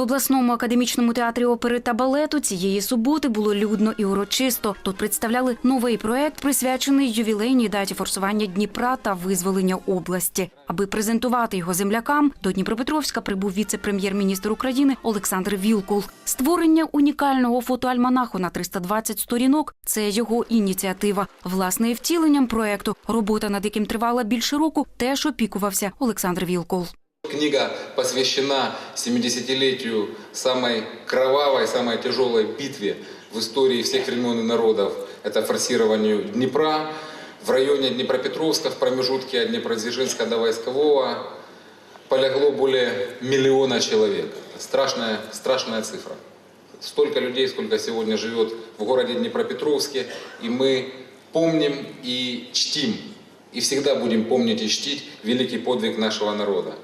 В обласному академічному театрі опери та балету цієї суботи було людно і урочисто. Тут представляли новий проект, присвячений ювілейній даті форсування Дніпра та визволення області. Аби презентувати його землякам, до Дніпропетровська прибув віце-прем'єр-міністр України Олександр Вілкул. Створення унікального фотоальманаху на 320 сторінок це його ініціатива. Власне, і втіленням проекту, робота над яким тривала більше року, теж опікувався Олександр Вілкул. Книга посвящена 70-летию самой кровавой, самой тяжелой битве в истории всех времен и народов. Это форсированию Днепра в районе Днепропетровска, в промежутке от Днепродзержинска до Войскового. Полягло более миллиона человек. Страшная, страшная цифра. Столько людей, сколько сегодня живет в городе Днепропетровске. И мы помним и чтим. И всегда будем помнить и чтить великий подвиг нашего народа.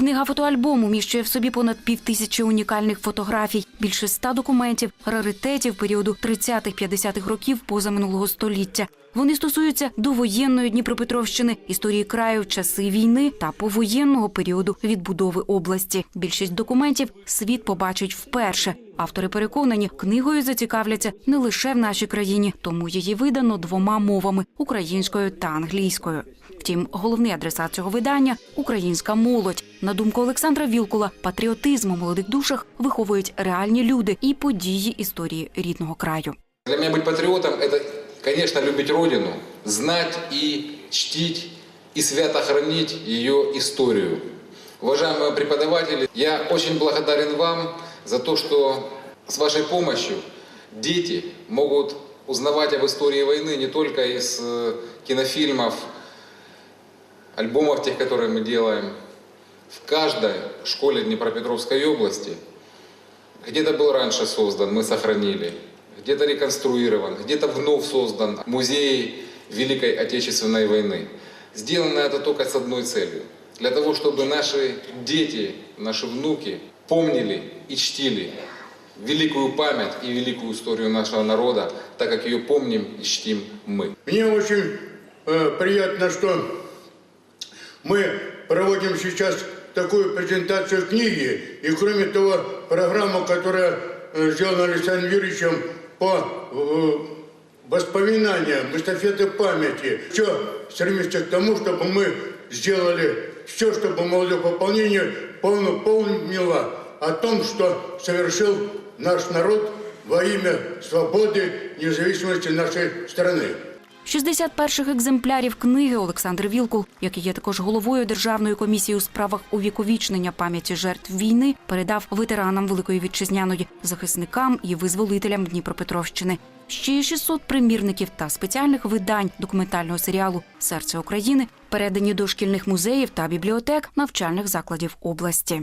Книга фотоальбому міщує в собі понад півтисячі унікальних фотографій, більше ста документів, раритетів періоду 30-50-х років позаминулого століття. Вони стосуються довоєнної Дніпропетровщини, історії краю часи війни та повоєнного періоду відбудови області. Більшість документів світ побачить вперше. Автори переконані, книгою зацікавляться не лише в нашій країні, тому її видано двома мовами українською та англійською. Втім, головний адресат цього видання українська молодь. На думку Олександра Вілкула, патріотизм у молодих душах виховують реальні люди і події історії рідного краю. Для меня быть патриотом – это, конечно, любить Родину, знать и чтить, и свято хранить ее историю. Уважаемые преподаватели, я очень благодарен вам За то, что с вашей помощью дети могут узнавать об истории войны не только из э, кинофильмов, альбомов тех, которые мы делаем. В каждой школе Днепропетровской области где-то был раньше создан, мы сохранили, где-то реконструирован, где-то вновь создан музей Великой Отечественной войны. Сделано это только с одной целью. Для того, чтобы наши дети, наши внуки помнили и чтили великую память и великую историю нашего народа, так как ее помним и чтим мы. Мне очень э, приятно, что мы проводим сейчас такую презентацию книги, и кроме того, программу, которая э, сделана Александром Юрьевичем по э, воспоминаниям, эстафеты памяти. Все стремится к тому, чтобы мы сделали все, чтобы молодое пополнение полно помнило о том, что совершил наш народ во имя свободы, независимости нашей страны. 60 перших екземплярів книги Олександр Вілкул, який є також головою Державної комісії у справах увіковічнення пам'яті жертв війни, передав ветеранам Великої вітчизняної, захисникам і визволителям Дніпропетровщини. Ще й 600 примірників та спеціальних видань документального серіалу Серце України передані до шкільних музеїв та бібліотек навчальних закладів області.